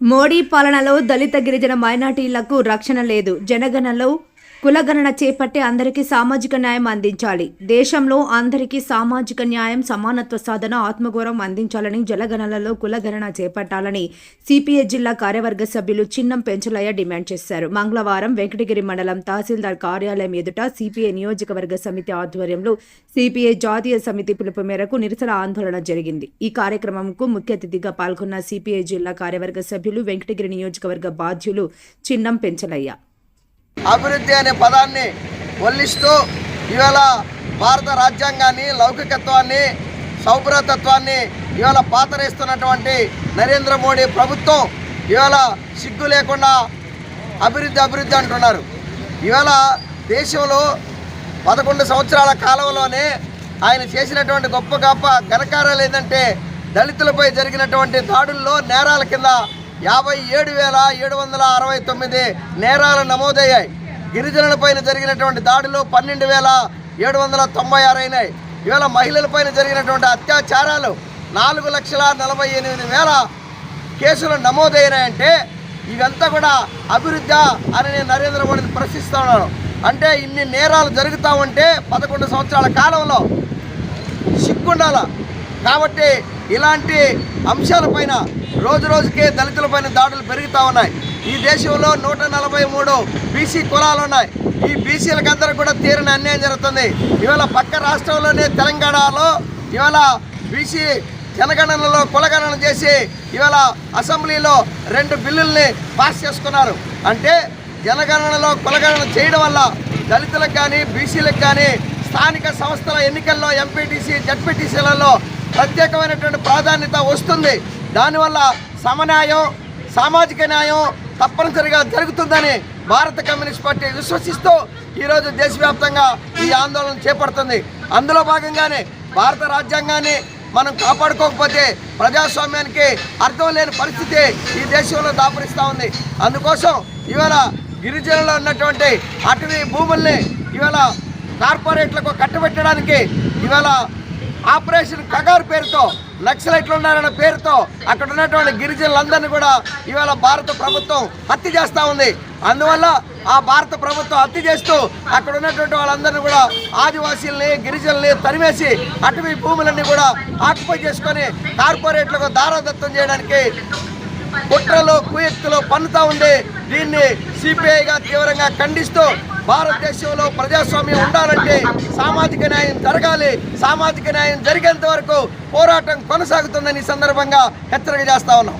మోడీ పాలనలో దళిత గిరిజన మైనార్టీలకు రక్షణ లేదు. జనగణనలో కులగణన చేపట్టి అందరికీ సామాజిక న్యాయం అందించాలి. దేశంలో అందరికీ సామాజిక న్యాయం సమానత్వ సాధన ఆత్మగౌరవం అందించాలని జలగణనలో కులగణన చేపట్టాలని సిపిఐ జిల్లా కార్యవర్గ సభ్యులు చిన్నం పెంచలయ్య డిమాండ్ చేశారు. మంగళవారం వెంకటగిరి మండలం తహసీల్దార్ కార్యాలయం ఎదుట సిపిఐ నియోజకవర్గ సమితి ఆధ్వర్యంలో సిపిఐ జాతీయ సమితి పిలుపు మేరకు నిరసన ఆందోళన జరిగింది. ఈ కార్యక్రమంకు ముఖ్య అతిథిగా పాల్గొన్న సిపిఐ జిల్లా కార్యవర్గ సభ్యులు వెంకటగిరి నియోజకవర్గ బాధ్యులు చిన్నం పెంచలయ్య. అభివృద్ధి అనే పదాన్ని వల్లిస్తూ ఇవాళ భారత రాజ్యాంగాన్ని లౌకికత్వాన్ని సౌభ్రతత్వాన్ని ఇవాళ పాతరేస్తున్నటువంటి నరేంద్ర మోడీ ప్రభుత్వం ఇవాళ సిగ్గు లేకుండా అభివృద్ధి అభివృద్ధి అంటున్నారు. ఇవాళ దేశంలో పదకొండు సంవత్సరాల కాలంలోనే ఆయన చేసినటువంటి గొప్ప గొప్ప ఘనకార్యాలు ఏంటంటే దళితులపై జరిగినటువంటి దాడుల్లో నేరాల కింద యాభై ఏడు వేల ఏడు వందల అరవై తొమ్మిది నేరాలు నమోదయ్యాయి. గిరిజనులపైన జరిగినటువంటి దాడులు పన్నెండు వేల ఏడు వందల తొంభై ఆరు అయినాయి. ఇవాళ మహిళలపైన జరిగినటువంటి అత్యాచారాలు నాలుగు లక్షల నలభై ఎనిమిది వేల కేసులు నమోదైనాయంటే ఇవంతా కూడా అభివృద్ధి అని నేను నరేంద్ర మోడీని ప్రశ్నిస్తున్నాను అంటే ఇన్ని నేరాలు జరుగుతా ఉంటే పదకొండు సంవత్సరాల కాలంలో సిగ్గుండాల? కాబట్టి ఇలాంటి అంశాలపైన రోజు రోజుకే దళితులపైన దాడులు పెరుగుతూ ఉన్నాయి. ఈ దేశంలో నూట నలభై మూడు బీసీ కులాలు ఉన్నాయి. ఈ బీసీలకందరూ కూడా తీరని అన్యాయం జరుగుతుంది. ఇవాళ పక్క రాష్ట్రంలోనే తెలంగాణలో ఇవాళ బీసీ జనగణనలో కులగణన చేసి ఇవాళ అసెంబ్లీలో రెండు బిల్లుల్ని పాస్ చేసుకున్నారు. అంటే జనగణనలో కులగణన చేయడం వల్ల దళితులకు కానీ బీసీలకు కానీ స్థానిక సంస్థల ఎన్నికల్లో ఎంపీటీసీ జడ్పీటీసీలలో ప్రత్యేకమైనటువంటి ప్రాధాన్యత వస్తుంది. దానివల్ల సమన్యాయం సామాజిక న్యాయం తప్పనిసరిగా జరుగుతుందని భారత కమ్యూనిస్ట్ పార్టీ విశ్వసిస్తూ ఈరోజు దేశవ్యాప్తంగా ఈ ఆందోళన చేపడుతుంది. అందులో భాగంగానే భారత రాజ్యాంగాన్ని మనం కాపాడుకోకపోతే ప్రజాస్వామ్యానికి అర్థం లేని పరిస్థితి ఈ దేశంలో దాపరిస్తూ ఉంది. అందుకోసం ఇవాళ గిరిజనుల్లో ఉన్నటువంటి అటవీ భూముల్ని ఇవాళ కార్పొరేట్లకు కట్టబెట్టడానికి ఇవాళ ఆపరేషన్ కగారు పేరుతో నక్సలైట్లు ఉన్నారన్న పేరుతో అక్కడ ఉన్నటువంటి గిరిజనులందరినీ కూడా ఇవాళ భారత ప్రభుత్వం హత్య చేస్తూ ఉంది. అందువల్ల ఆ భారత ప్రభుత్వం హత్య చేస్తూ అక్కడ ఉన్నటువంటి వాళ్ళందరినీ కూడా ఆదివాసీల్ని గిరిజనుల్ని తరిమేసి అటవీ భూములన్నీ కూడా ఆక్యుపై చేసుకొని కార్పొరేట్లకు దారాదత్తం చేయడానికి కుట్రలు కుయక్తులు పన్నుతూ ఉంది దీన్ని సిపిఐగా తీవ్రంగా ఖండిస్తూ భారతదేశంలో ప్రజాస్వామ్యం ఉండాలంటే సామాజిక న్యాయం జరగాలి. సామాజిక న్యాయం జరిగేంత వరకు పోరాటం కొనసాగుతుందని ఈ సందర్భంగా హెచ్చరిక చేస్తా ఉన్నాం.